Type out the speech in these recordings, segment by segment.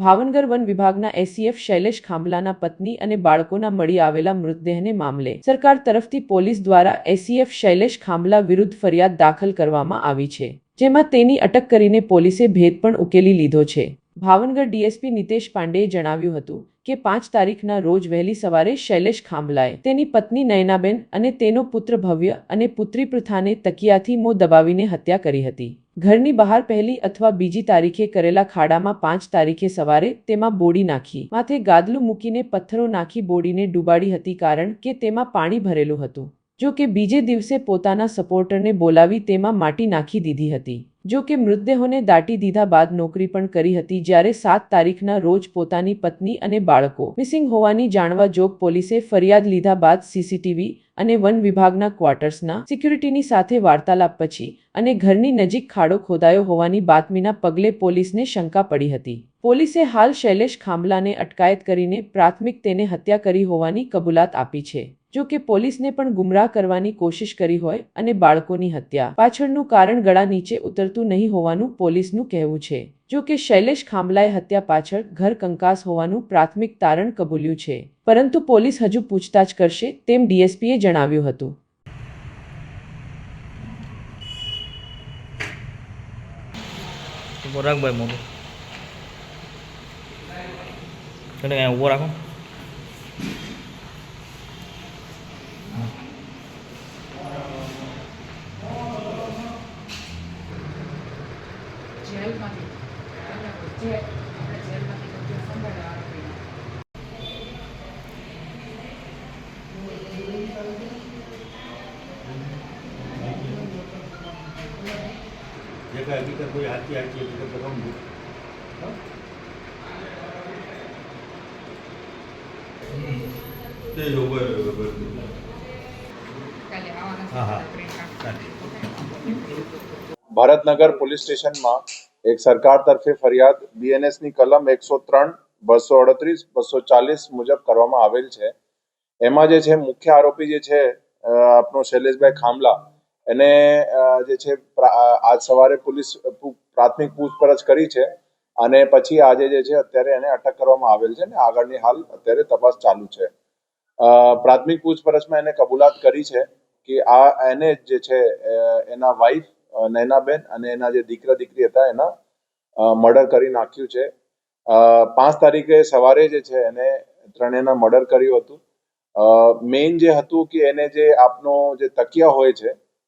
ભાવનગર વન વિભાગના એસીએફ શૈલેષ ખાંભલાના પત્ની અને બાળકોના મળી આવેલા મૃતદેહને મામલે સરકાર તરફથી પોલીસ દ્વારા એસીએફ શૈલેષ ખાંભલા વિરુદ્ધ ફરિયાદ દાખલ કરવામાં આવી છે, જેમાં તેની અટક કરીને પોલીસે ભેદ પણ ઉકેલી લીધો છે. ભાવનગર ડીએસપી નિતેશ પાંડેએ જણાવ્યું હતું કે પાંચ તારીખના રોજ વહેલી સવારે શૈલેષ ખાંભલાએ તેની પત્ની નયનાબેન અને તેનો પુત્ર ભવ્ય અને પુત્રી પ્રથાને તકિયાથી મોં દબાવીને હત્યા કરી હતી. ઘરની બહાર પહેલી અથવા બીજી તારીખે કરેલા ખાડામાં પાંચ તારીખે સવારે તેમાં બોડી નાખી. માથે ગાદલું મૂકીને પથ્થરો નાખી બોડીને ડૂબાડી હતી કારણ કે તેમાં પાણી ભરેલું હતું. જો કે બીજે દિવસે પોતાના સપોર્ટરને બોલાવી તેમાં માટી નાખી દીધી હતી. જો કે મૃતદેહોને દાટી દીધા બાદ નોકરી પણ કરી હતી જ્યારે સાત તારીખના રોજ પોતાની પત્ની અને બાળકો મિસિંગ હોવાની જાણવા જોગ પોલીસે ફરિયાદ લીધા બાદ સીસીટીવી અને વન વિભાગના ક્વાર્ટર્સના સિક્યુરિટીની સાથે વાર્તાલાપ પછી અને ઘરની નજીક ખાડો ખોદાયો હોવાની બાતમીના પગલે પોલીસને શંકા પડી હતી. પોલીસે હાલ શૈલેષ ખાંભલાને અટકાયત કરીને પ્રાથમિક તેને હત્યા કરી હોવાની કબૂલાત આપી છે. જો કે પોલીસને પણ ગુમરાહ કરવાની કોશિશ કરી હોય અને બાળકોની હત્યા. પાછળનું કારણ ગળા નીચે ઉતરતું નહીં હોવાનું પોલીસનું કહેવું છે. જો કે શૈલેષ ખાંભલાએ હત્યા પાછળ ઘર કંકાસ હોવાનું પ્રાથમિક તારણ કબૂલ્યું છે. પરંતુ પોલીસ હજુ પૂછતાછ કરશે તેમ ડીએસપીએ જણાવ્યું હતું. ઊભો રાખ મોટું ઊભો રાખો. જે હકીકત કોઈ હાચી હાચી હકીકત તો સમજુ તે જો બરાબર બરાબર હા હા. ભારતનગર પોલીસ સ્ટેશનમાં એક સરકાર તરફે ફરિયાદ બીએનએસની કલમ એકસો ત્રણ બસો અડત્રીસ બસો ચાલીસ મુજબ કરવામાં આવેલ છે. એમાં જે છે મુખ્ય આરોપી જે છે આપનો આપણો શૈલેષભાઈ ખામલા એને જે છે આજ સવારે પોલીસ પ્રાથમિક પૂછપરછ કરી છે અને પછી આજે જે છે અત્યારે એને અટક કરવામાં આવેલ છે ને આગળની હાલ અત્યારે તપાસ ચાલુ છે. પ્રાથમિક પૂછપરછમાં એને કબૂલાત કરી છે કે આ, એને જે છે એના વાઈફ નૈનાબેન અને એના જે દીકરા દીકરી હતા એના મર્ડર કરી નાખ્યું છે. પાંચ તારીખે સવારે જે છે એને ત્રણેયના મર્ડર કર્યું હતું. મેઇન જે હતું કે એને જે આપનો જે તકિયા હોય છે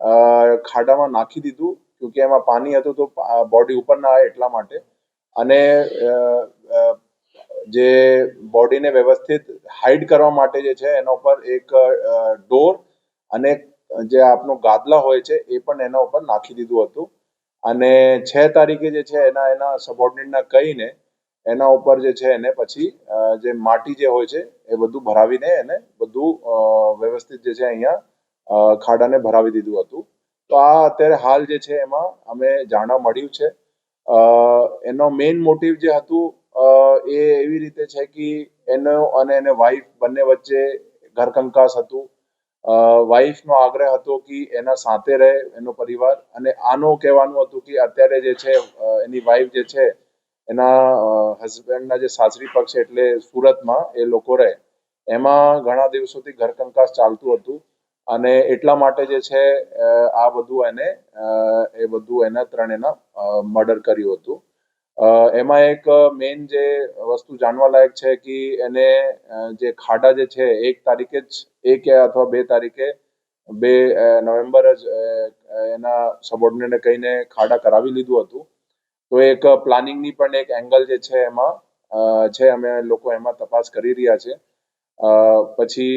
ખાડામાં નાખી દીધું કેમકે એમાં પાણી હતું તો બોડી ઉપર ના આવે એટલા માટે. અને જે બોડીને વ્યવસ્થિત હાઇડ કરવા માટે જે છે, એના ઉપર એક ડોર અને જે આપનો ગાદલા હોય છે, એ પણ એના ઉપર નાખી દીધું હતું. અને છ તારીખે જે છે, એના એના સબોર્ડિનેટના કહીને એના ઉપર જે છે, એને પછી જે માટી જે હોય છે, એ બધું ભરાવીને એને બધું વ્યવસ્થિત જે છે, અહીંયા ખાડાને ભરાવી દીધું હતું. તો આ અત્યારે હાલ જે છે એમાં અમે જાણવા મળ્યું છે. એનો મેઇન મોટિવ જે હતું એ એવી રીતે છે કે એનો અને એને વાઈફ બંને વચ્ચે ઘરકંકાસ હતું. વાઈફનો આગ્રહ હતો કે એના સાથે રહે એનો પરિવાર અને આનો કહેવાનું હતું કે અત્યારે જે છે એની વાઈફ જે છે, એના હસબન્ડના જે સાસરી પક્ષ એટલે સુરતમાં એ લોકો રહે. એમાં ઘણા દિવસોથી ઘરકંકાસ ચાલતું હતું. અને એટલા માટે જે છે આ બધું એને એ બધું એના ત્રણેના મર્ડર કર્યું હતું. એમાં એક મેઇન જે વસ્તુ જાણવા લાયક છે કે એને જે ખાડા જે છે, એક તારીખે જ, એક અથવા બે તારીખે, બે નવેમ્બર જ એના સબોર્ડિનેટને કહીને ખાડા કરાવી લીધું હતું. તો એક પ્લાનિંગની પણ એક એંગલ જે છે એમાં છે, અમે લોકો એમાં તપાસ કરી રહ્યા છે. પછી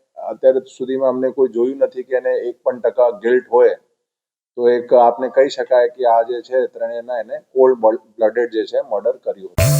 અત્યારે સુધીમાં અમને કોઈ જોયું નથી કે એને એક પણ ટકા ગિલ્ટ હોય, તો એક આપને કહી શકાય કે આ જે છે ત્રણેયના એને કોલ્ડ બ્લડેડ જે છે, મર્ડર કર્યું